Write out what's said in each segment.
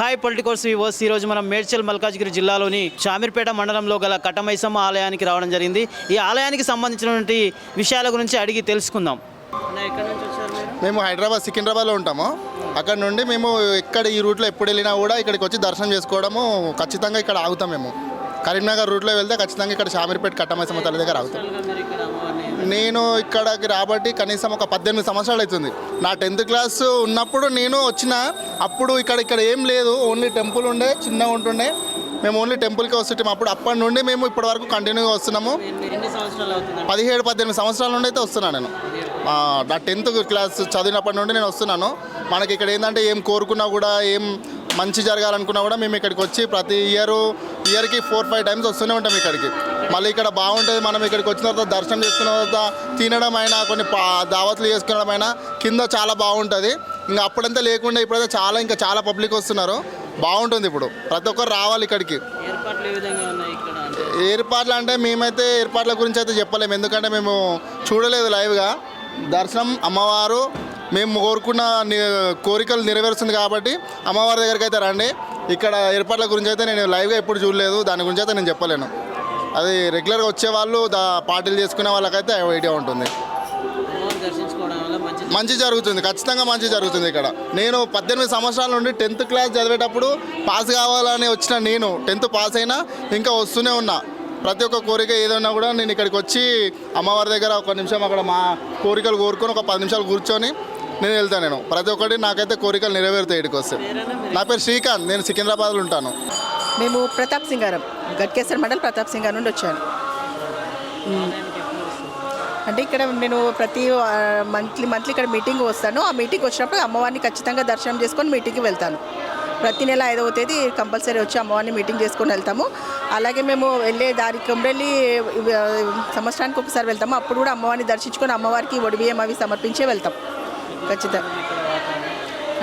Hi Politicos వివోస్ ఈరోజు మనం మేడ్చల్ మల్కాజ్గిరి జిల్లాలోని షామీర్పేట మండలంలో గల కట్టమైసమ్మ ఆలయానికి రావడం జరిగింది. ఈ ఆలయానికి సంబంధించినటువంటి విషయాల గురించి అడిగి తెలుసుకుందాం. మేము హైదరాబాద్ సికింద్రాబాద్లో ఉంటాము. అక్కడ నుండి మేము ఎక్కడ ఈ రూట్లో ఎప్పుడు వెళ్ళినా కూడా ఇక్కడికి వచ్చి దర్శనం చేసుకోవడము ఖచ్చితంగా ఇక్కడ ఆగుతాం మేము. కరీంనగర్ రూట్లో వెళ్తే ఖచ్చితంగా ఇక్కడ షామీర్పేట కట్టమైసమ్మ తల్లి దగ్గర ఆగుతాం. నేను ఇక్కడికి రాబట్టి కనీసం ఒక పద్దెనిమిది సంవత్సరాలు అవుతుంది. నా టెన్త్ క్లాస్ ఉన్నప్పుడు నేను వచ్చిన అప్పుడు ఇక్కడ ఇక్కడ ఏం లేదు. ఓన్లీ టెంపుల్ ఉండే చిన్నగా ఉంటుండే. మేము ఓన్లీ టెంపుల్కి వస్తుంటాం. అప్పుడు అప్పటి నుండి మేము ఇప్పటి వరకు కంటిన్యూగా వస్తున్నాము. పదిహేడు పద్దెనిమిది సంవత్సరాల నుండి అయితే వస్తున్నాను నేను. నా టెన్త్ క్లాస్ చదివినప్పటి నుండి నేను వస్తున్నాను. మనకి ఇక్కడ ఏంటంటే ఏం కోరుకున్నా కూడా ఏం మంచి జరగాలనుకున్నా కూడా మేము ఇక్కడికి వచ్చి ప్రతి ఇయర్ ఇయర్కి ఫోర్ ఫైవ్ టైమ్స్ వస్తూనే ఉంటాం ఇక్కడికి. మళ్ళీ ఇక్కడ బాగుంటుంది. మనం ఇక్కడికి వచ్చిన తర్వాత దర్శనం చేసుకున్న తర్వాత తినడం అయినా కొన్ని పా దావత్లు చేసుకునడం అయినా కింద చాలా బాగుంటుంది. ఇంకా అప్పుడంతా లేకుండా ఇప్పుడైతే చాలా ఇంకా చాలా పబ్లిక్ వస్తున్నారు. బాగుంటుంది ఇప్పుడు. ప్రతి ఒక్కరు రావాలి ఇక్కడికి. ఏర్పాట్లు అంటే? ఏర్పాట్లు అంటే మేమైతే ఏర్పాట్ల గురించి అయితే చెప్పలేము. ఎందుకంటే మేము చూడలేదు లైవ్గా. దర్శనం అమ్మవారు మేము కోరుకున్న కోరికలు నెరవేరుస్తుంది కాబట్టి అమ్మవారి దగ్గరికి అయితే రండి. ఇక్కడ ఏర్పాట్ల గురించి అయితే నేను లైవ్గా ఎప్పుడు చూడలేదు. దాని గురించి అయితే నేను చెప్పలేను. అది రెగ్యులర్గా వచ్చే వాళ్ళు దా పార్టీలు చేసుకునే వాళ్ళకైతే ఐడియా ఉంటుంది. మంచి మంచి జరుగుతుంది. ఖచ్చితంగా మంచి జరుగుతుంది ఇక్కడ. నేను పద్దెనిమిది సంవత్సరాల నుండి టెన్త్ క్లాస్ చదివేటప్పుడు పాస్ కావాలని వచ్చిన నేను టెన్త్ పాస్ అయినా ఇంకా వస్తూనే ఉన్నా. ప్రతి ఒక్క కోరిక ఏదైనా కూడా నేను ఇక్కడికి వచ్చి అమ్మవారి దగ్గర ఒక నిమిషం అక్కడ మా కోరికలు కోరుకొని ఒక పది నిమిషాలు కూర్చొని నేను వెళ్తాను నేను. ప్రతి ఒక్కటి నాకైతే కోరికలు నెరవేరుతాయి ఇక్కడికి వస్తే. నా పేరు శ్రీకాంత్. నేను సికింద్రాబాద్లో ఉంటాను. మేము ప్రతాప్ సింగారం గట్కేశ్వర మండల్ ప్రతాప్ సింగారం నుండి వచ్చాను. అంటే ఇక్కడ నేను ప్రతి మంత్లీ మంత్లీ ఇక్కడ మీటింగ్ వస్తాను. ఆ మీటింగ్ వచ్చినప్పుడు అమ్మవారిని ఖచ్చితంగా దర్శనం చేసుకొని మీటింగ్కి వెళ్తాను. ప్రతి నెల ఐదవ తేదీ కంపల్సరీ వచ్చి అమ్మవారిని మీటింగ్ చేసుకొని వెళ్తాము. అలాగే మేము వెళ్ళే దారి కొమ్మరెల్లి సంవత్సరానికి ఒకసారి వెళ్తాము. అప్పుడు కూడా అమ్మవారిని దర్శించుకొని అమ్మవారికి ఒడిబియ్యం అవి సమర్పించే వెళ్తాం. ఖచ్చితంగా.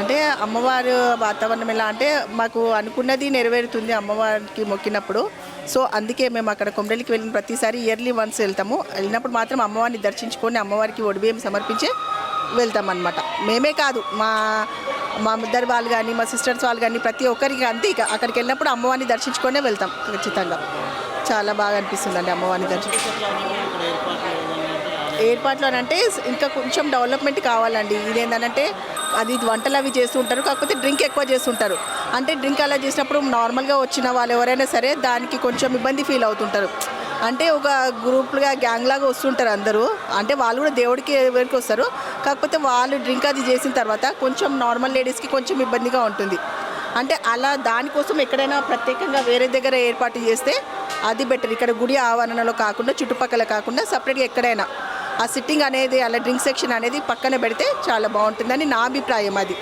అంటే అమ్మవారు వాతావరణం ఎలా అంటే మాకు అనుకున్నది నెరవేరుతుంది అమ్మవారికి మొక్కినప్పుడు. సో అందుకే మేము అక్కడ కొమ్మరెల్లికి వెళ్ళిన ప్రతిసారి ఇయర్లీ వన్స్ వెళ్తాము. వెళ్ళినప్పుడు మాత్రం అమ్మవారిని దర్శించుకొని అమ్మవారికి ఒడిబియ్యం సమర్పించి వెళ్తామన్నమాట. మేమే కాదు మా మా ఇద్దరు వాళ్ళు కానీ మా సిస్టర్స్ వాళ్ళు కానీ ప్రతి ఒక్కరికి అంతే ఇక. అక్కడికి వెళ్ళినప్పుడు అమ్మవారిని దర్శించుకొనే వెళ్తాం ఖచ్చితంగా. చాలా బాగా అనిపిస్తుందండి అమ్మవారిని దర్శించు ఏర్పాట్లు అని అంటే ఇంకా కొంచెం డెవలప్మెంట్ కావాలండి. ఇదేంటంటే అది వంటలు అవి చేస్తుంటారు కాకపోతే డ్రింక్ ఎక్కువ చేస్తుంటారు అంటే డ్రింక్ అలా చేసినప్పుడు నార్మల్గా వచ్చిన వాళ్ళు ఎవరైనా సరే దానికి కొంచెం ఇబ్బంది ఫీల్ అవుతుంటారు. అంటే ఒక గ్రూప్లుగా గ్యాంగ్ లాగా వస్తుంటారు అందరూ. అంటే వాళ్ళు కూడా దేవుడికి ఎవరికి వస్తారు. కాకపోతే వాళ్ళు డ్రింక్ అది చేసిన తర్వాత కొంచెం నార్మల్ లేడీస్కి కొంచెం ఇబ్బందిగా ఉంటుంది. అంటే అలా దానికోసం ఎక్కడైనా ప్రత్యేకంగా వేరే దగ్గర ఏర్పాటు చేస్తే అది బెటర్. ఇక్కడ గుడి ఆవరణలో కాకుండా చుట్టుపక్కల కాకుండా సపరేట్గా ఎక్కడైనా. ఆ సిట్టింగ్ అనేది అలా డ్రింక్ సెక్షన్ అనేది పక్కన పెడితే చాలా బాగుంటుందని నా అభిప్రాయం అది.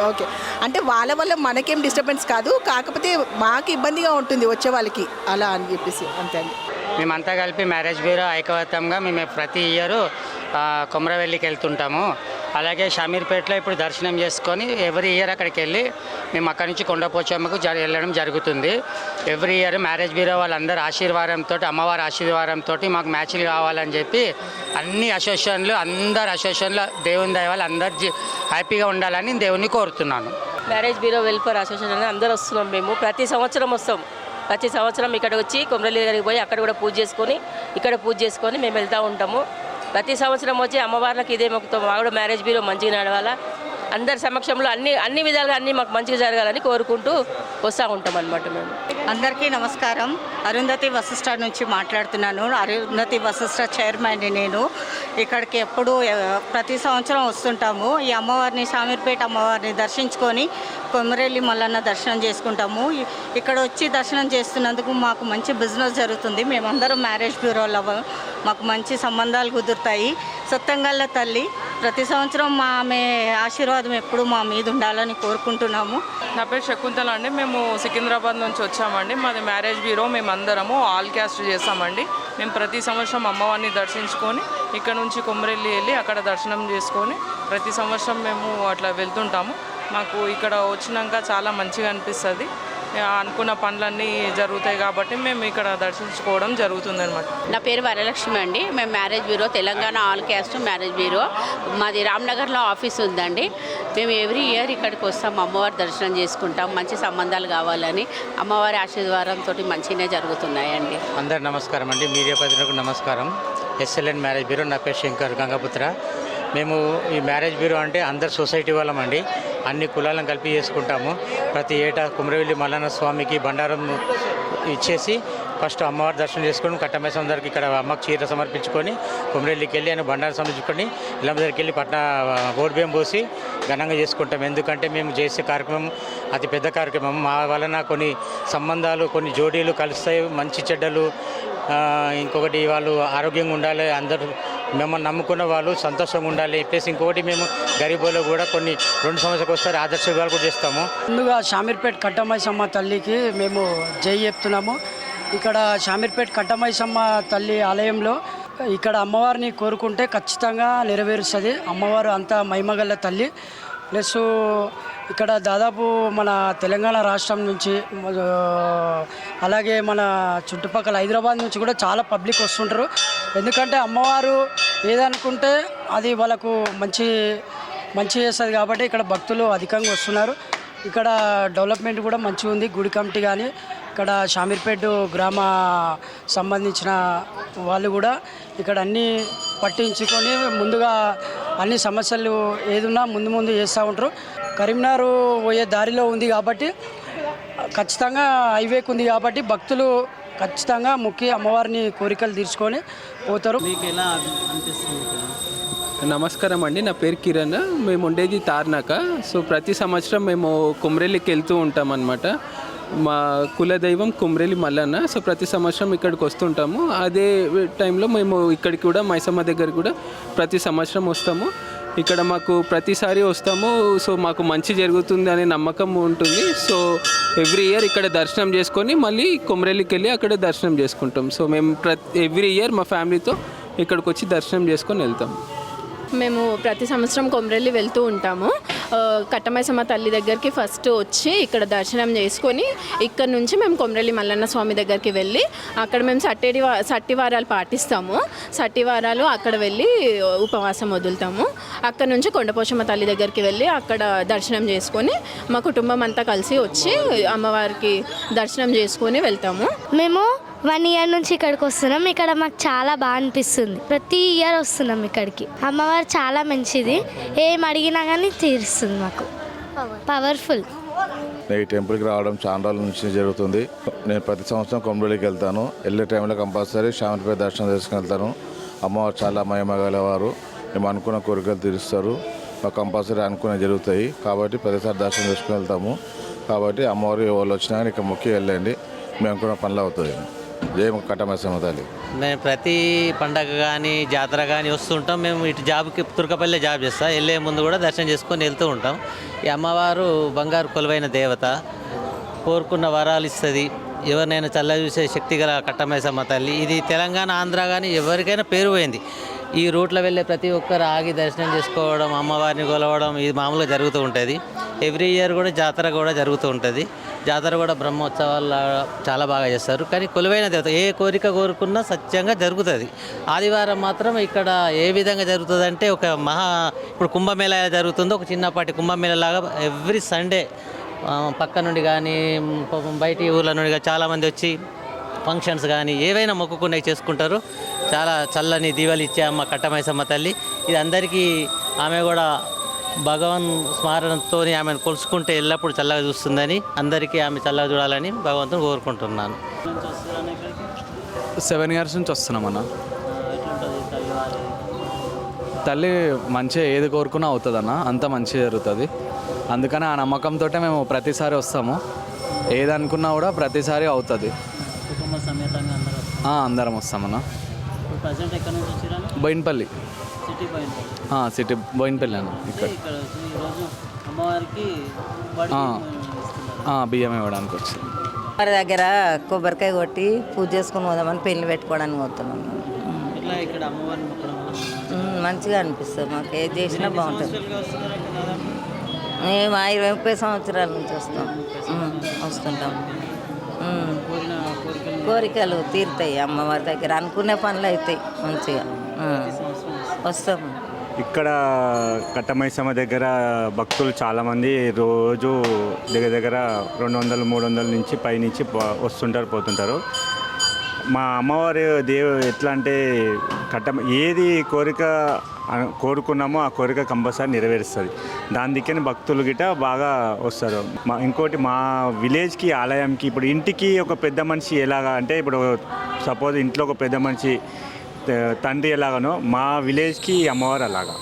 ఓకే. అంటే వాళ్ళ వల్ల మనకేం డిస్టర్బెన్స్ కాదు కాకపోతే మాకు ఇబ్బందిగా ఉంటుంది వచ్చే వాళ్ళకి. అలా అని చెప్పేసి అంతే అండి. మేమంతా కలిపి మ్యారేజ్ బ్యూరో ఐకమత్యంగా మేము ప్రతి ఇయర్ కొమరవెల్లికి వెళ్తుంటాము. అలాగే షమీర్పేటలో ఇప్పుడు దర్శనం చేసుకొని ఎవ్రీ ఇయర్ అక్కడికి వెళ్ళి మేము అక్కడి నుంచి కొండపోచమ్మకు జరి వెళ్ళడం జరుగుతుంది. ఎవ్రీ ఇయర్ మ్యారేజ్ బ్యూరో వాళ్ళందరూ ఆశీర్వాదంతో అమ్మవారి ఆశీర్వాదంతో మాకు మ్యాచ్లు కావాలని చెప్పి అన్ని అసోసియేషన్లు అందరు అసోసియేషన్లు దేవుని దయ వాళ్ళు అందరు జీ- హ్యాపీగా ఉండాలని దేవుని కోరుతున్నాను. మ్యారేజ్ బ్యూరో వెల్ఫేర్ అసోసియేషన్ అందరూ వస్తున్నాం మేము. ప్రతి సంవత్సరం వస్తాం. ప్రతి సంవత్సరం ఇక్కడ వచ్చి కొమరల్లి దగ్గరికి పోయి అక్కడ కూడా పూజ చేసుకొని ఇక్కడ పూజ చేసుకొని మేము వెళ్తూ ఉంటాము. ప్రతి సంవత్సరం వచ్చి అమ్మవార్లకు ఇదే మొక్కుతాం. ఆవిడ మ్యారేజ్ బ్యూరో మంచిగా నడవాలా. అందరి సమక్షంలో అన్ని అన్ని విధాలుగా అన్ని మాకు మంచిగా జరగాలని కోరుకుంటూ వస్తూ ఉంటాం అనమాట మేము. అందరికీ నమస్కారం. అరుంధతి వశిష్ట నుంచి మాట్లాడుతున్నాను. అరుంధతి వశిష్ట చైర్మన్ని నేను ఇక్కడికి ఎప్పుడు ప్రతి సంవత్సరం వస్తుంటాము. ఈ అమ్మవారిని సామీర్పేట అమ్మవారిని దర్శించుకొని కొమరెల్లి మల్లన్న దర్శనం చేసుకుంటాము. ఇక్కడ వచ్చి దర్శనం చేస్తున్నందుకు మాకు మంచి బిజినెస్ జరుగుతుంది. మేమందరం మ్యారేజ్ బ్యూరోలో మాకు మంచి సంబంధాలు కుదురుతాయి. సొత్తంగల్ల తల్లి ప్రతి సంవత్సరం మా ఆమె ఆశీర్వాదం ఎప్పుడు మా మీద ఉండాలని కోరుకుంటున్నాము. నా పేరు శకుంతల అండి. మేము సికింద్రాబాద్ నుంచి వచ్చామండి. మాది మ్యారేజ్ బ్యూరో. మేము అందరము ఆల్ క్యాస్ట్ చేసామండి మేము ప్రతి సంవత్సరం అమ్మవారిని దర్శించుకొని ఇక్కడ నుంచి కొమ్మరెల్లి వెళ్ళి అక్కడ దర్శనం చేసుకొని ప్రతి సంవత్సరం మేము అట్లా వెళ్తుంటాము. మాకు ఇక్కడ వచ్చినాక చాలా మంచిగా అనిపిస్తుంది. అనుకున్న పనులన్నీ జరుగుతాయి కాబట్టి మేము ఇక్కడ దర్శించుకోవడం జరుగుతుంది అనమాట నా పేరు వరలక్ష్మి అండి. మేము marriage bureau Telangana all caste marriage bureau. మాది రామ్నగర్లో ఆఫీస్ ఉందండి. మేము ఎవ్రీ ఇయర్ ఇక్కడికి వస్తాం అమ్మవారి దర్శనం చేసుకుంటాం మంచి సంబంధాలు కావాలని. అమ్మవారి ఆశీర్వాదంతో మంచిగానే జరుగుతున్నాయండి. అందరు నమస్కారం అండి. మీడియా ప్రతినిధులకు నమస్కారం. ఎస్ఎల్ఎన్ మ్యారేజ్ బ్యూరో నా పేరు శంకర్ గంగపుత్ర. మేము ఈ మ్యారేజ్ బ్యూరో అంటే అందరు సొసైటీ వాళ్ళం అండి. అన్ని కులాలను కలిపి చేసుకుంటాము. ప్రతి ఏటా కుమరవెల్లి మల్లన్న స్వామికి బండారం ఇచ్చేసి ఫస్ట్ అమ్మవారి దర్శనం చేసుకొని కట్టమేసం దగ్గరికి ఇక్కడ అమ్మకు చీర సమర్పించుకొని కుమరెల్లికి వెళ్ళి ఆయన బండారం సమర్పించుకొని ఇళ్ళమ్మ దగ్గరికి వెళ్ళి పట్న ఓడిబియ్యం పోసి ఘనంగా చేసుకుంటాం. ఎందుకంటే మేము చేసే కార్యక్రమం అతి పెద్ద కార్యక్రమం. మా వలన కొన్ని సంబంధాలు కొన్ని జోడీలు కలుస్తాయి. మంచి చెడ్డలు ఇంకొకటి వాళ్ళు ఆరోగ్యంగా ఉండాలి. అందరూ మిమ్మల్ని నమ్ముకున్న వాళ్ళు సంతోషంగా ఉండాలి. ప్లస్ ఇంకోటి మేము గరీబులో కూడా కొన్ని రెండు సంవత్సరాలకు ఒకసారి ఆదర్శ కూడా చేస్తాము. ముందుగా షామీర్పేట్ కట్టమైసమ్మ తల్లికి మేము జై చెప్తున్నాము. ఇక్కడ షామీర్పేట్ కట్టమైసమ్మ తల్లి ఆలయంలో ఇక్కడ అమ్మవారిని కోరుకుంటే ఖచ్చితంగా నెరవేరుస్తుంది. అమ్మవారు అంత మహిమగల తల్లి. ప్లస్ ఇక్కడ దాదాపు మన తెలంగాణ రాష్ట్రం నుంచి అలాగే మన చుట్టుపక్కల హైదరాబాద్ నుంచి కూడా చాలా పబ్లిక్ వస్తుంటారు. ఎందుకంటే అమ్మవారు ఏదనుకుంటే అది వాళ్ళకు మంచి మంచి చేస్తుంది కాబట్టి ఇక్కడ భక్తులు అధికంగా వస్తున్నారు. ఇక్కడ డెవలప్మెంట్ కూడా మంచిగా ఉంది. గుడి కమిటీ కానీ ఇక్కడ షామీర్పేట గ్రామ సంబంధించిన వాళ్ళు కూడా ఇక్కడ అన్నీ పట్టించుకొని ముందుగా అన్ని సమస్యలు ఏదున్నా ముందు ముందు చేస్తూ ఉంటారు. కరీంనగర్ పోయే దారిలో ఉంది కాబట్టి ఖచ్చితంగా హైవేకి ఉంది కాబట్టి భక్తులు ఖచ్చితంగా ముఖ్య అమ్మవారిని కోరికలు తీర్చుకొని పోతారు. మీకు ఎలా అనిపిస్తుంది నమస్కారం అండి నా పేరు కిరణ్. మేము ఉండేది తార్నాక. సో ప్రతి సంవత్సరం మేము కుమ్రెల్లికి వెళ్తూ ఉంటాం అనమాట మా కులదైవం కుమ్రేలి మల్లన్న. సో ప్రతి సంవత్సరం ఇక్కడికి వస్తుంటాము. అదే టైంలో మేము ఇక్కడికి కూడా మైసమ్మ దగ్గర కూడా ప్రతి సంవత్సరం వస్తాము. ఇక్కడ మాకు ప్రతిసారి వస్తాము. సో మాకు మంచి జరుగుతుంది అనే నమ్మకం ఉంటుంది. సో ఎవ్రీ ఇయర్ ఇక్కడ దర్శనం చేసుకొని మళ్ళీ కొమరెల్లికి వెళ్ళి అక్కడ దర్శనం చేసుకుంటాం. సో మేము ప్రతి ఎవ్రీ ఇయర్ మా ఫ్యామిలీతో ఇక్కడికి వచ్చి దర్శనం చేసుకొని వెళ్తాం. మేము ప్రతి సంవత్సరం కొమరెల్లి వెళ్తూ ఉంటాము. కట్టమైసమ్మ తల్లి దగ్గరికి ఫస్ట్ వచ్చి ఇక్కడ దర్శనం చేసుకొని ఇక్కడ నుంచి మేము కొమరెల్లి మల్లన్న స్వామి దగ్గరికి వెళ్ళి అక్కడ మేము సట్టేడి సట్టివారాలు సట్టి వారాలు పాటిస్తాము. సట్టి వారాలు అక్కడ వెళ్ళి ఉపవాసం వదులుతాము. అక్కడ నుంచి కొండపోషమ్మ తల్లి దగ్గరికి వెళ్ళి అక్కడ దర్శనం చేసుకొని మా కుటుంబం అంతా కలిసి వచ్చి అమ్మవారికి దర్శనం చేసుకొని వెళ్తాము. మేము వన్ ఇయర్ నుంచి ఇక్కడికి వస్తున్నాం. ఇక్కడ మాకు చాలా బాగా అనిపిస్తుంది. ప్రతి ఇయర్ వస్తున్నాం ఇక్కడికి. అమ్మవారు చాలా మంచిది. ఏం అడిగినా కానీ తీరుస్తుంది మాకు. పవర్ఫుల్ ఈ టెంపుల్కి రావడం చాలా రోజుల నుంచి జరుగుతుంది. నేను ప్రతి సంవత్సరం కొమ్మడికి వెళ్తాను. వెళ్ళే టైంలో కంపల్సరీ శాంతిపేట దర్శనం చేసుకుని వెళ్తాను. అమ్మవారు చాలా మహిమగలవారు మేము అనుకున్న కోరికలు తీరుస్తారు. మాకు కంపల్సరీ అనుకునే జరుగుతాయి. కాబట్టి ప్రతిసారి దర్శనం చేసుకుని వెళ్తాము. కాబట్టి అమ్మవారు ఎవరు వచ్చినా కానీ ఇక్కడ మొక్కి వెళ్ళండి. మేము అనుకున్న పనులు అవుతుంది జయ కట్టమేసమ్మ తల్లి మేము ప్రతి పండగ కానీ జాతర కానీ వస్తుంటాం. మేము ఇటు జాబ్కి తుర్కపల్లి జాబ్ చేస్తాం. వెళ్ళే ముందు కూడా దర్శనం చేసుకొని వెళ్తూ ఉంటాం. ఈ అమ్మవారు బంగారు కొలువైన దేవత. కోరుకున్న వరాలు ఇస్తుంది. ఎవరినైనా చల్ల చూసే శక్తి గల కట్టమేసమ్మ తల్లి. ఇది తెలంగాణ ఆంధ్ర కానీ ఎవరికైనా పేరు పోయింది. ఈ రూట్లో వెళ్ళే ప్రతి ఒక్కరు ఆగి దర్శనం చేసుకోవడం అమ్మవారిని కొలవడం ఇది మామూలుగా జరుగుతూ ఉంటుంది. ఎవ్రీ ఇయర్ కూడా జాతర కూడా జరుగుతూ ఉంటుంది. జాతర కూడా బ్రహ్మోత్సవాలు చాలా బాగా చేస్తారు. కానీ కొలువైన దేవత ఏ కోరిక కోరుకున్నా సత్యంగా జరుగుతుంది. ఆదివారం మాత్రం ఇక్కడ ఏ విధంగా జరుగుతుంది అంటే ఒక మహా ఇప్పుడు కుంభమేళ ఎలా జరుగుతుందో. ఒక చిన్నపాటి కుంభమేళ లాగా ఎవ్రీ సండే పక్క నుండి కానీ బయటి ఊర్ల నుండి కానీ చాలామంది వచ్చి ఫంక్షన్స్ కానీ ఏవైనా మొక్కుకున్నవి చేసుకుంటారు. చాలా చల్లని దీవెలు ఇచ్చే అమ్మ కట్టమైసమ్మ తల్లి. ఇది అందరికీ ఆమె కూడా భగవాన్ స్మరణతో ఆమెను కొలుసుకుంటే ఎల్లప్పుడూ చల్లగా చూస్తుందని అందరికీ ఆమె చల్లగా చూడాలని భగవంతుని కోరుకుంటున్నాను. సెవెన్ ఇయర్స్ నుంచి వస్తున్నాం అన్న. తల్లి మంచిగా ఏది కోరుకున్నా అవుతుంది అన్న అంత మంచిగా జరుగుతుంది. అందుకని ఆ నమ్మకంతో మేము ప్రతిసారి వస్తాము. ఏదనుకున్నా కూడా ప్రతిసారి అవుతుంది. కుటుంబ సమేతంగా అందరూ ఆ, అందరం వస్తామన్న. ప్రజెంట్ ఎక్కడి నుంచి వచ్చిరాను బోయిన్పల్లి. సిటీ పాయింట్ ఆ, సిటీ బోయిన్పల్లి అన్న ఇక్కడ. ఇక్కడ వచ్చి ఈరోజు అమ్మవారికి బడి ఆ. ఇస్తున్నారు? ఆ, బియ్యం ఇవ్వడానికి వచ్చింది వారి దగ్గర కొబ్బరికాయ కొట్టి పూజ చేసుకుని పోదామని పెళ్ళి పెట్టుకోవడానికి పోతున్నాం. ఇట్లా ఇక్కడ అమ్మవారిని మొక్కడం వల్ల ఉమ్, మంచిగా అనిపిస్తుంది మాకు. ఏది చేసినా బాగుంటుంది. సంవత్సరాలుగా వస్తున్నారా ఇక్కడ దాదాపు? మేము ఆ ఇరవై ముప్పై సంవత్సరాల నుంచి వస్తాం. ఉమ్, వస్తుంటాం. ఉమ్. కోరికలు తీరుతాయి అమ్మవారి దగ్గర. అనుకునే పనులు అవుతాయి మంచిగా. ఉమ్. వస్తాం. ఇక్కడ కట్టమైసమ్మ దగ్గర భక్తులు చాలామంది రోజు దగ్గర దగ్గర రెండు వందలు మూడు వందల నుంచి పైనుంచి వస్తుంటారు పోతుంటారు. మా అమ్మవారి దేవు ఎట్లా అంటే కట్ట ఏది కోరిక కోరుకున్నామో ఆ కోరిక కంపల్సరీ నెరవేరుస్తుంది. దాని దిక్కని భక్తులు గిట బాగా వస్తారు. మా ఇంకోటి మా విలేజ్కి ఆలయంకి ఇప్పుడు ఇంటికి ఒక పెద్ద మనిషి ఎలాగా అంటే ఇప్పుడు సపోజ్ ఇంట్లో ఒక పెద్ద మనిషి తండ్రి ఎలాగనో మా విలేజ్కి అమ్మవారు అలాగా.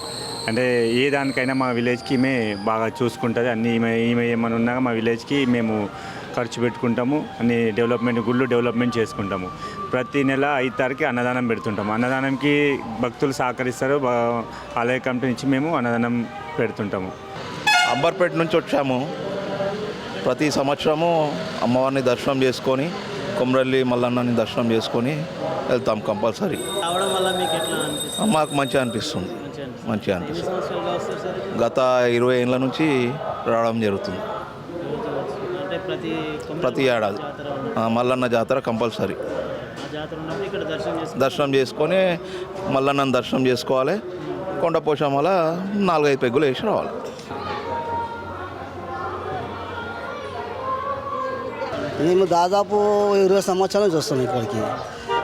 అంటే ఏ దానికైనా మా విలేజ్కి ఈమె బాగా చూసుకుంటుంది. అన్ని ఈమె ఈమె ఏమైనా ఉన్నా మా విలేజ్కి మేము ఖర్చు పెట్టుకుంటాము అన్ని డెవలప్మెంట్ గుళ్ళు డెవలప్మెంట్ చేసుకుంటాము. ప్రతి నెల ఐదు తారీఖు అన్నదానం పెడుతుంటాము. అన్నదానంకి భక్తులు సహకరిస్తారు. ఆలయ కమిటీ నుంచి మేము అన్నదానం పెడుతుంటాము. అంబర్పేట నుంచి వచ్చాము. ప్రతి సంవత్సరము అమ్మవారిని దర్శనం చేసుకొని కొమరల్లి మల్లన్నని దర్శనం చేసుకొని వెళ్తాం కంపల్సరీ. రావడం వల్ల మీకు మంచిగా అనిపిస్తుంది. మంచిగా అనిపిస్తుంది. గత ఇరవై ఏళ్ళ నుంచి రావడం జరుగుతుంది. ప్రతి ప్రతి ఏడాది. మల్లన్న జాతర కంపల్సరీ. దర్శనం చేసుకొని మల్లన్నని దర్శనం చేసుకోవాలి. కొండ పోషమ్మల నాలుగైదు పెగ్గులు వేసి రావాలి. మేము దాదాపు ఇరవై సంవత్సరాల నుంచి వస్తాం ఇక్కడికి.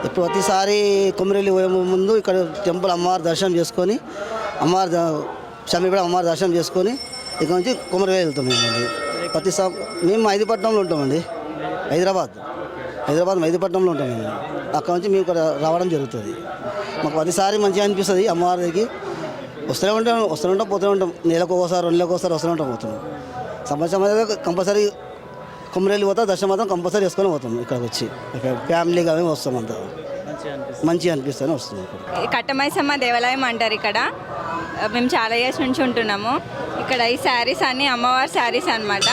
ఇప్పుడు ప్రతిసారి కొమరెల్లి పోయే ముందు ఇక్కడ టెంపుల్ అమ్మవారి దర్శనం చేసుకొని అమ్మవారి షమీపేట అమ్మవారి దర్శనం చేసుకొని ఇక్కడ నుంచి కొమరవెల్లి వెళ్తాం మేము ప్రతి సం మేము మైదీపట్నంలో ఉంటామండి. హైదరాబాద్. హైదరాబాద్ మైదీపట్నంలో ఉంటాం అక్కడ నుంచి మేము ఇక్కడ రావడం జరుగుతుంది. మాకు ప్రతిసారి మంచిగా అనిపిస్తుంది. అమ్మవారి వస్తూనే ఉంటాం వస్తూనే ఉంటాం పోతూనే ఉంటాం. నెలకు ఒకసారి రెండు నెలకు ఒకసారి వస్తూనే ఉంటాం పోతున్నాం సంవత్సరం కంపల్సరీ కుమ్మరేళ్ళు పోతా దర్శనం మాత్రం కంపల్సరీ వేసుకొని పోతాం ఇక్కడికి వచ్చి. ఫ్యామిలీ ఫ్యామిలీగా మేము వస్తాం అంతా. మంచిగా అనిపిస్తూనే వస్తుంది కట్టమైసమ్మ దేవాలయం అంటారు ఇక్కడ. మేము చాలా ఇయర్స్ నుంచి ఉంటున్నాము. ఇక్కడ ఈ శారీస్ అన్ని అమ్మవారి శారీస్ అన్నమాట.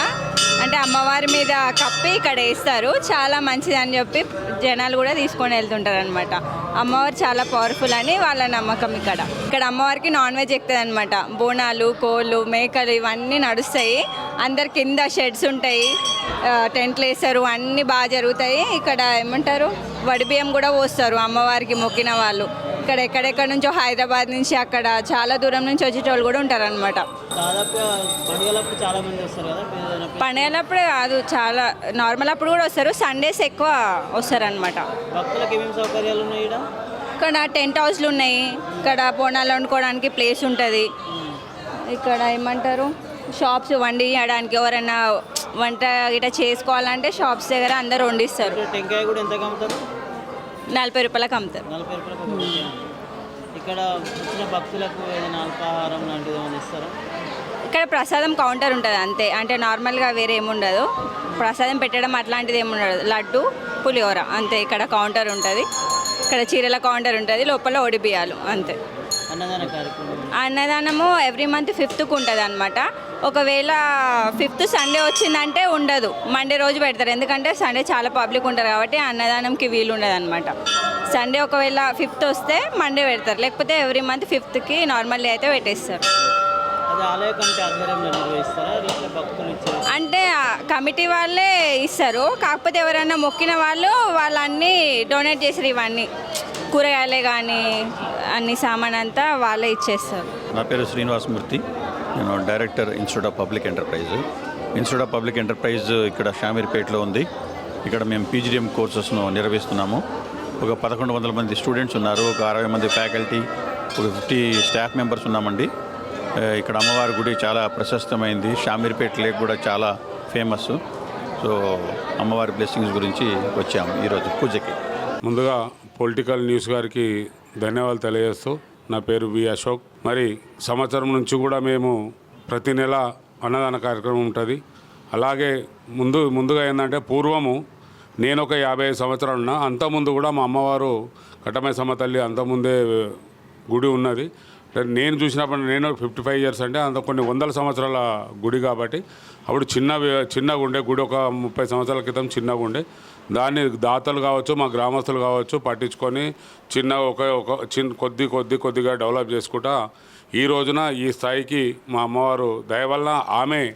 అంటే అమ్మవారి మీద కప్పి ఇక్కడ వేస్తారు. చాలా మంచిది అని చెప్పి జనాలు కూడా తీసుకొని వెళ్తుంటారు అనమాట అమ్మవారు చాలా పవర్ఫుల్ అని వాళ్ళ నమ్మకం ఇక్కడ. ఇక్కడ అమ్మవారికి నాన్ వెజ్ ఎక్కుతుంది అనమాట బోనాలు కోళ్ళు మేకలు ఇవన్నీ నడుస్తాయి. అందరి కింద షెడ్స్ ఉంటాయి. టెంట్లు వేస్తారు. అన్నీ బాగా జరుగుతాయి. ఇక్కడ ఏమంటారు? వడిబియ్యం కూడా పోస్తారు అమ్మవారికి మొక్కిన వాళ్ళు. ఇక్కడ ఎక్కడెక్కడ నుంచో హైదరాబాద్ నుంచి అక్కడ చాలా దూరం నుంచి వచ్చేటోళ్ళు కూడా ఉంటారనమాట పండుగలప్పుడు కదా చాలా నార్మల్ అప్పుడు కూడా వస్తారు సండేస్ ఎక్కువ వస్తారనమాట ఇక్కడ టెంట్ హౌస్లు ఉన్నాయి ఇక్కడ బోనాలు వండుకోవడానికి ప్లేస్ ఉంటుంది. ఇక్కడ ఏమంటారు షాప్స్ వండియడానికి ఎవరైనా వంట గిట్ట చేసుకోవాలంటే షాప్స్ దగ్గర అందరు వండిస్తారు. టెంకాయ కూడా ఎంత నలభై రూపాయలకు అమ్ముతారు. నలభై రూపాయలకు. ఇక్కడ వచ్చిన భక్తులకు ఏదైనా అల్పాహారం లాంటిది ఏమైనా ఇస్తారా? ఇక్కడ ప్రసాదం కౌంటర్ ఉంటుంది అంతే. అంటే నార్మల్గా వేరే ఏముండదు ప్రసాదం పెట్టడం అట్లాంటిది ఏముండదు లడ్డు పులిహోర అంతే. ఇక్కడ కౌంటర్ ఉంటుంది. ఇక్కడ చీరల కౌంటర్ ఉంటుంది. లోపల ఒడిబియాలు అంతే. అన్నదానము ఎవ్రీ మంత్ ఫిఫ్త్కు ఉంటుంది అనమాట ఒకవేళ ఫిఫ్త్ సండే వచ్చిందంటే ఉండదు. మండే రోజు పెడతారు. ఎందుకంటే సండే చాలా పబ్లిక్ ఉంటారు కాబట్టి అన్నదానంకి వీలు ఉండదు అనమాట సండే ఒకవేళ ఫిఫ్త్ వస్తే మండే పెడతారు. లేకపోతే ఎవ్రీ మంత్ ఫిఫ్త్కి నార్మల్ డే అయితే పెట్టేస్తారు. అంటే కమిటీ వాళ్ళే ఇస్తారు. కాకపోతే ఎవరైనా మొక్కిన వాళ్ళు వాళ్ళన్నీ డొనేట్ చేసారు ఇవన్నీ. కూరగాయలే కానీ అన్ని సామాన్ అంతా వాళ్ళే ఇచ్చేస్తారు. నా పేరు శ్రీనివాసమూర్తి నేను director institute of public enterprise. Institute of public enterprise ఇక్కడ షామీర్పేటలో ఉంది. ఇక్కడ మేము పీజీడిఎం కోర్సెస్ను నిర్వహిస్తున్నాము. ఒక పదకొండు వందల మంది స్టూడెంట్స్ ఉన్నారు. ఒక అరవై మంది ఫ్యాకల్టీ ఒక ఫిఫ్టీ స్టాఫ్ మెంబర్స్ ఉన్నామండి. ఇక్కడ అమ్మవారి గుడి చాలా ప్రశస్తమైంది. షామీర్పేట లేక్ కూడా చాలా ఫేమస్ సో అమ్మవారి బ్లెస్సింగ్స్ గురించి వచ్చాము ఈరోజు పూజకి. ముందుగా పొలిటికల్ న్యూస్ గారికి ధన్యవాదాలు తెలియజేస్తూ నా పేరు వి అశోక్. మరి సంవత్సరం నుంచి కూడా మేము ప్రతి నెల అన్నదాన కార్యక్రమం ఉంటుంది. అలాగే ముందు ముందుగా ఏంటంటే పూర్వము నేను ఒక యాభై ఐదు సంవత్సరాలు ఉన్నా అంతకుముందు కూడా మా అమ్మవారు కటమై సమతల్లి తల్లి అంతకుముందే గుడి ఉన్నది. నేను చూసినప్పుడు నేను ఫిఫ్టీ ఫైవ్ ఇయర్స్ అంటే అంత కొన్ని వందల సంవత్సరాల గుడి కాబట్టి అప్పుడు చిన్న చిన్నగా ఉండే గుడి ఒక ముప్పై సంవత్సరాల క్రితం చిన్నగా ఉండే. దాన్ని దాతలు కావచ్చు మా గ్రామస్తులు కావచ్చు పట్టించుకొని చిన్న ఒక ఒక చిన్న కొద్ది కొద్ది కొద్దిగా డెవలప్ చేసుకుంటా ఈ రోజున ఈ స్థాయికి మా అమ్మవారు దయవల్ల ఆమె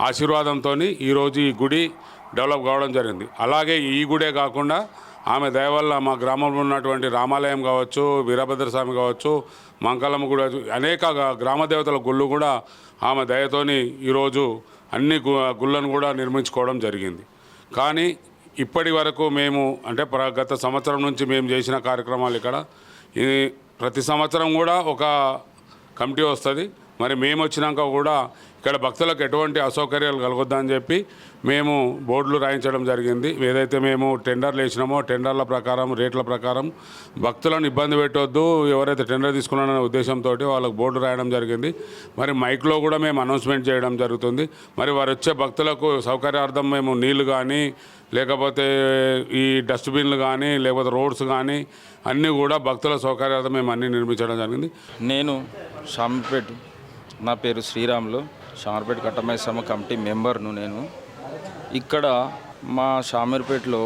ఆశీర్వాదంతో ఈరోజు ఈ గుడి డెవలప్ కావడం జరిగింది. అలాగే ఈ గుడే కాకుండా ఆమె దయ వల్ల మా గ్రామంలో ఉన్నటువంటి రామాలయం కావచ్చు వీరభద్రస్వామి కావచ్చు మంకలమ్మ గుడి అనేక గ్రామ దేవతల గుళ్ళు కూడా ఆమె దయతోని ఈరోజు అన్ని గుళ్ళను కూడా నిర్మించుకోవడం జరిగింది. కానీ ఇప్పటి వరకు మేము అంటే గత సంవత్సరం నుంచి మేము చేసిన కార్యక్రమాలు ఇక్కడ ఈ ప్రతి సంవత్సరం కూడా ఒక కమిటీ వస్తుంది. మరి మేము వచ్చినాక కూడా ఇక్కడ భక్తులకు ఎటువంటి అసౌకర్యాలు కలగొద్దని చెప్పి మేము బోర్డులు రాయించడం జరిగింది. ఏదైతే మేము టెండర్లు వేసినామో టెండర్ల ప్రకారం రేట్ల ప్రకారం భక్తులను ఇబ్బంది పెట్టొద్దు. ఎవరైతే టెండర్ తీసుకున్నారనే ఉద్దేశంతో వాళ్ళకి బోర్డు రాయడం జరిగింది. మరి మైక్లో కూడా మేము అనౌన్స్మెంట్ చేయడం జరుగుతుంది. మరి వారు వచ్చే భక్తులకు సౌకర్యార్థం మేము నీళ్ళు కానీ లేకపోతే ఈ డస్ట్బిన్లు కానీ లేకపోతే రోడ్స్ కానీ అన్నీ కూడా భక్తుల సౌకర్యార్థం మేము అన్నీ నిర్మించడం జరిగింది. నేను షామర్పేట్ నా పేరు శ్రీరాములు. షామర్పేట కట్టమైసమ్మ కమిటీ మెంబర్ను నేను. ఇక్కడ మా షామీర్పేటలో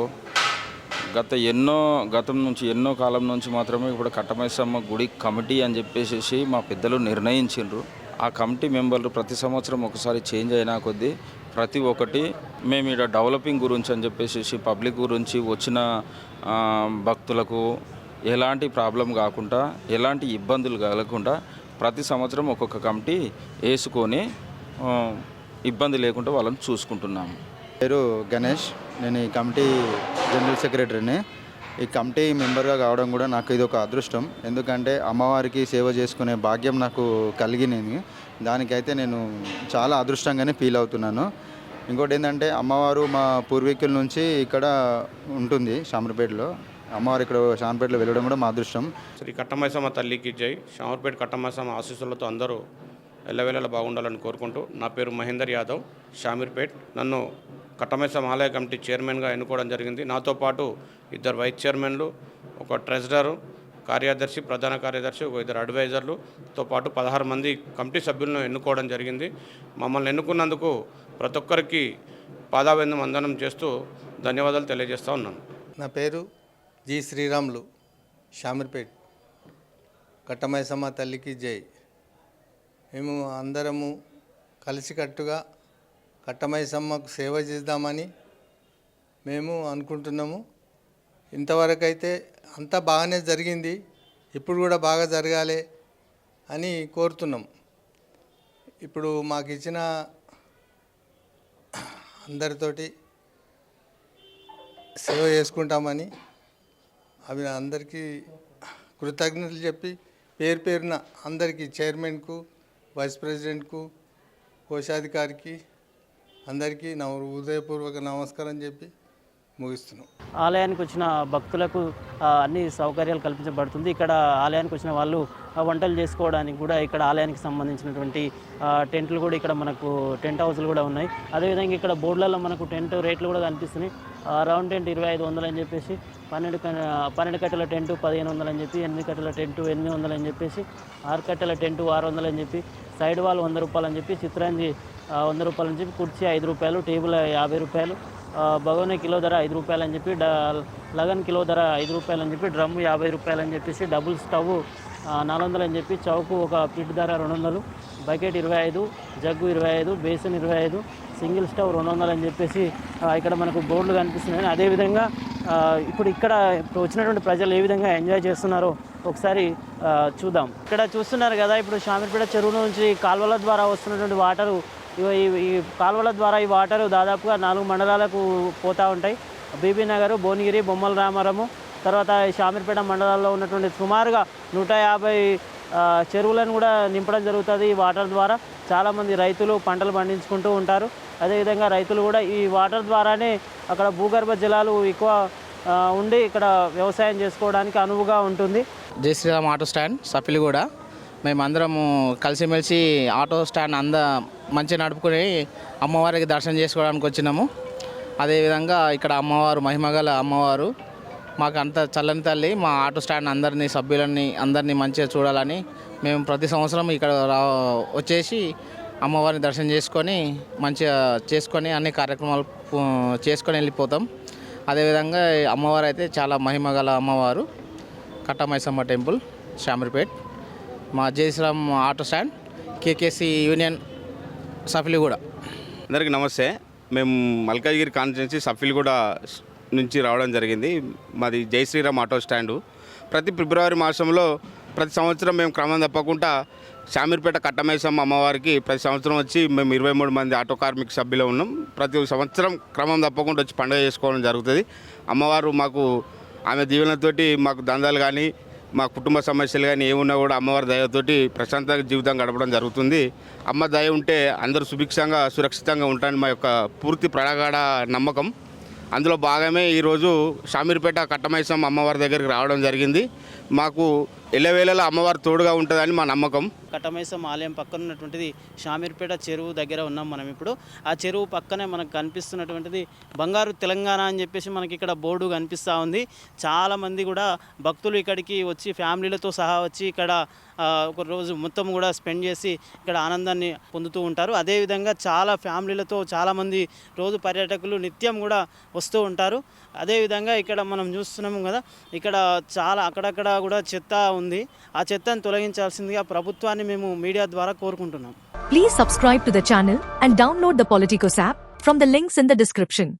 గత ఎన్నో గతం నుంచి ఎన్నో కాలం నుంచి మాత్రమే ఇప్పుడు కట్టమైసమ్మ గుడి కమిటీ అని చెప్పేసి మా పెద్దలు నిర్ణయించిండ్రు. ఆ కమిటీ మెంబర్లు ప్రతి సంవత్సరం ఒకసారి చేంజ్ అయినా కొద్దీ ప్రతి ఒక్కటి మేము ఇక్కడ డెవలపింగ్ గురించి అని చెప్పేసి పబ్లిక్ గురించి వచ్చిన భక్తులకు ఎలాంటి ప్రాబ్లం కాకుండా ఎలాంటి ఇబ్బందులు కలగకుండా ప్రతి సంవత్సరం ఒక్కొక్క కమిటీ వేసుకొని ఇబ్బంది లేకుండా వాళ్ళని చూసుకుంటున్నాము. పేరు గణేష్. నేను ఈ కమిటీ జనరల్ సెక్రటరీని. ఈ కమిటీ మెంబర్గా కావడం కూడా నాకు ఇది ఒక అదృష్టం. ఎందుకంటే అమ్మవారికి సేవ చేసుకునే భాగ్యం నాకు కలిగినది. దానికైతే నేను చాలా అదృష్టంగానే ఫీల్ అవుతున్నాను. ఇంకోటి ఏంటంటే అమ్మవారు మా పూర్వీకుల నుంచి ఇక్కడ ఉంటుంది షామర్పేటలో. అమ్మవారు ఇక్కడ షామర్పేటలో వెళ్ళడం కూడా మా అదృష్టం. శ్రీ కట్టమైసమ్మ తల్లికి జై. షామర్పేట కట్టమైసమ్మ ఆశీస్సులతో అందరూ ఎల్లవేళలా బాగుండాలని కోరుకుంటూ నా పేరు మహేందర్ యాదవ్ షామీర్పేట్. నన్ను కట్టమేస మహాలయ కమిటీ చైర్మన్గా ఎన్నుకోవడం జరిగింది. నాతో పాటు ఇద్దరు వైస్ చైర్మన్లు ఒక ట్రెజరరు కార్యదర్శి ప్రధాన కార్యదర్శి ఒక ఇద్దరు అడ్వైజర్లుతో పాటు పదహారు మంది కమిటీ సభ్యులను ఎన్నుకోవడం జరిగింది. మమ్మల్ని ఎన్నుకున్నందుకు ప్రతి ఒక్కరికి పాదాబంధం వందనం చేస్తూ ధన్యవాదాలు తెలియజేస్తూ ఉన్నాను. నా పేరు జి శ్రీరాములు షామీర్పేట్. కట్టమైసమ్మ తల్లికి జై. మేము అందరము కలిసికట్టుగా కట్టమైసమ్మకు సేవ చేద్దామని మేము అనుకుంటున్నాము. ఇంతవరకు అయితే అంతా బాగానే జరిగింది. ఇప్పుడు కూడా బాగా జరగాలి అని కోరుతున్నాం. ఇప్పుడు మాకు ఇచ్చిన అందరితోటి సేవ చేసుకుంటామని అవి అందరికీ కృతజ్ఞతలు చెప్పి పేరు పేరున అందరికీ చైర్మన్కు వైస్ ప్రెసిడెంట్కు కోశాధికారికి అందరికీ నా హృదయపూర్వక నమస్కారం చెప్పి ముగిస్తున్నాం. ఆలయానికి వచ్చిన భక్తులకు అన్ని సౌకర్యాలు కల్పించబడుతుంది. ఇక్కడ ఆలయానికి వచ్చిన వాళ్ళు వంటలు చేసుకోవడానికి కూడా ఇక్కడ ఆలయానికి సంబంధించినటువంటి టెంట్లు కూడా ఇక్కడ మనకు టెంట్ హౌస్లు కూడా ఉన్నాయి. అదేవిధంగా ఇక్కడ బోర్డులలో మనకు టెంట్ రేట్లు కూడా కనిపిస్తున్నాయి. అరౌండ్ రౌండ్ టెంట్ ఇరవై ఐదు వందలు అని చెప్పేసి పన్నెండు పన్నెండు కట్టెల టెంటు పదిహేను వందలు అని చెప్పి ఎనిమిది కట్టెల టెంటు ఎనిమిది వందలు అని చెప్పేసి ఆరు కట్టెల టెంటు ఆరు వందలు అని చెప్పి సైడ్ వాల్ వంద రూపాయలు అని చెప్పి చిత్రాంజి వంద రూపాయలు అని చెప్పి కుర్చీ ఐదు రూపాయలు టేబుల్ యాభై రూపాయలు ఆ, కిలో ధర ఐదు రూపాయలు అని చెప్పి లగన్ కిలో ధర ఐదు రూపాయలు అని చెప్పి డ్రమ్ యాభై రూపాయలు అని చెప్పేసి డబుల్ స్టవ్ నాలుగు వందలు అని చెప్పి చౌకు ఒక పిట్ ధర రెండు వందలు బకెట్ ఇరవై ఐదు జగ్గు ఇరవై ఐదు బేసిన్ ఇరవై ఐదు సింగిల్ స్టవ్ రెండు వందలు అని చెప్పేసి ఇక్కడ మనకు బోర్డులు కనిపిస్తున్నాయి. అదేవిధంగా ఇప్పుడు ఇక్కడ ఇప్పుడు వచ్చినటువంటి ప్రజలు ఏ విధంగా ఎంజాయ్ చేస్తున్నారో ఒకసారి చూద్దాం. ఇక్కడ చూస్తున్నారు కదా ఇప్పుడు షామీర్పేట చెరువు నుంచి కాల్వల ద్వారా వస్తున్నటువంటి వాటరు ఈ ఈ ద్వారా ఈ వాటర్ దాదాపుగా నాలుగు మండలాలకు పోతూ ఉంటాయి. బీబీ నగరు భువనగిరి బొమ్మల రామారము తర్వాత ఈ మండలాల్లో ఉన్నటువంటి సుమారుగా నూట యాభై చెరువులను కూడా నింపడం జరుగుతుంది ఈ వాటర్ ద్వారా. చాలామంది రైతులు పంటలు పండించుకుంటూ ఉంటారు. అదేవిధంగా రైతులు కూడా ఈ వాటర్ ద్వారానే అక్కడ భూగర్భ జలాలు ఎక్కువ ఉండి ఇక్కడ వ్యవసాయం చేసుకోవడానికి అనువుగా ఉంటుంది. జై శ్రీరామ్ ఆటో స్టాండ్ సఫిలిగూడ మేమందరము కలిసిమెలిసి ఆటో స్టాండ్ అంద మంచిగా నడుపుకొని అమ్మవారికి దర్శనం చేసుకోవడానికి వచ్చినాము. అదేవిధంగా ఇక్కడ అమ్మవారు మహిమగల అమ్మవారు మాకు అంత చల్లని తల్లి మా ఆటో స్టాండ్ అందరినీ సభ్యులని అందరినీ మంచిగా చూడాలని మేము ప్రతి సంవత్సరం ఇక్కడ రా వచ్చేసి అమ్మవారిని దర్శనం చేసుకొని మంచిగా చేసుకొని అన్ని కార్యక్రమాలు చేసుకొని వెళ్ళిపోతాం. అదేవిధంగా అమ్మవారు అయితే చాలా మహిమ గల అమ్మవారు కట్టమైసమ్మ టెంపుల్ షామీర్పేట్ మా Jayashram auto stand KKC union Safilguda. అందరికీ నమస్తే. మేము మల్కాజ్గిరి కాన్స్టిట్యున్సీ సఫిలిగూడ నుంచి రావడం జరిగింది. మాది జై శ్రీరామ్ ఆటో స్టాండు. ప్రతి ఫిబ్రవరి మాసంలో ప్రతి సంవత్సరం మేము క్రమం తప్పకుండా షామీర్పేట కట్టమేసమ్మ అమ్మవారికి ప్రతి సంవత్సరం వచ్చి మేము ఇరవై మూడు మంది ఆటో కార్మిక సభ్యులు ఉన్నాం. ప్రతి సంవత్సరం క్రమం తప్పకుండా వచ్చి పండుగ చేసుకోవడం జరుగుతుంది. అమ్మవారు మాకు ఆమె దీవెనతోటి మాకు దందాలు కానీ మా కుటుంబ సమస్యలు కానీ ఏమున్నా కూడా అమ్మవారి దయతోటి ప్రశాంతంగా జీవితం గడపడం జరుగుతుంది. అమ్మ దయ ఉంటే అందరూ సుభిక్షంగా సురక్షితంగా ఉంటారని మా యొక్క పూర్తి ప్రగాఢ నమ్మకం. అందులో భాగమే ఈరోజు షామీర్పేట కట్టమైసం అమ్మవారి దగ్గరికి రావడం జరిగింది. మాకు ఎల్లవేళలా అమ్మవారు తోడుగా ఉంటుందని మా నమ్మకం. కట్టమైసం ఆలయం పక్కన ఉన్నటువంటిది షామీర్పేట చెరువు దగ్గర ఉన్నాం మనం ఇప్పుడు. ఆ చెరువు పక్కనే మనకు కనిపిస్తున్నటువంటిది బంగారు తెలంగాణ అని చెప్పేసి మనకి ఇక్కడ బోర్డు కనిపిస్తూ ఉంది. చాలామంది కూడా భక్తులు ఇక్కడికి వచ్చి ఫ్యామిలీలతో సహా వచ్చి ఇక్కడ ఒక రోజు మొత్తం కూడా స్పెండ్ చేసి ఇక్కడ ఆనందాన్ని పొందుతూ ఉంటారు. అదేవిధంగా చాలా ఫ్యామిలీలతో చాలామంది రోజు పర్యాటకులు నిత్యం కూడా వస్తూ ఉంటారు. అదేవిధంగా ఇక్కడ మనం చూస్తున్నాము కదా ఇక్కడ చాలా అక్కడక్కడ కూడా చెత్త ఉంది. ఆ చెత్తను తొలగించాల్సిందిగా ప్రభుత్వాన్ని మేము మీడియా ద్వారా కోరుకుంటున్నాం. Please subscribe to the channel and download the Politicos app from the links in the description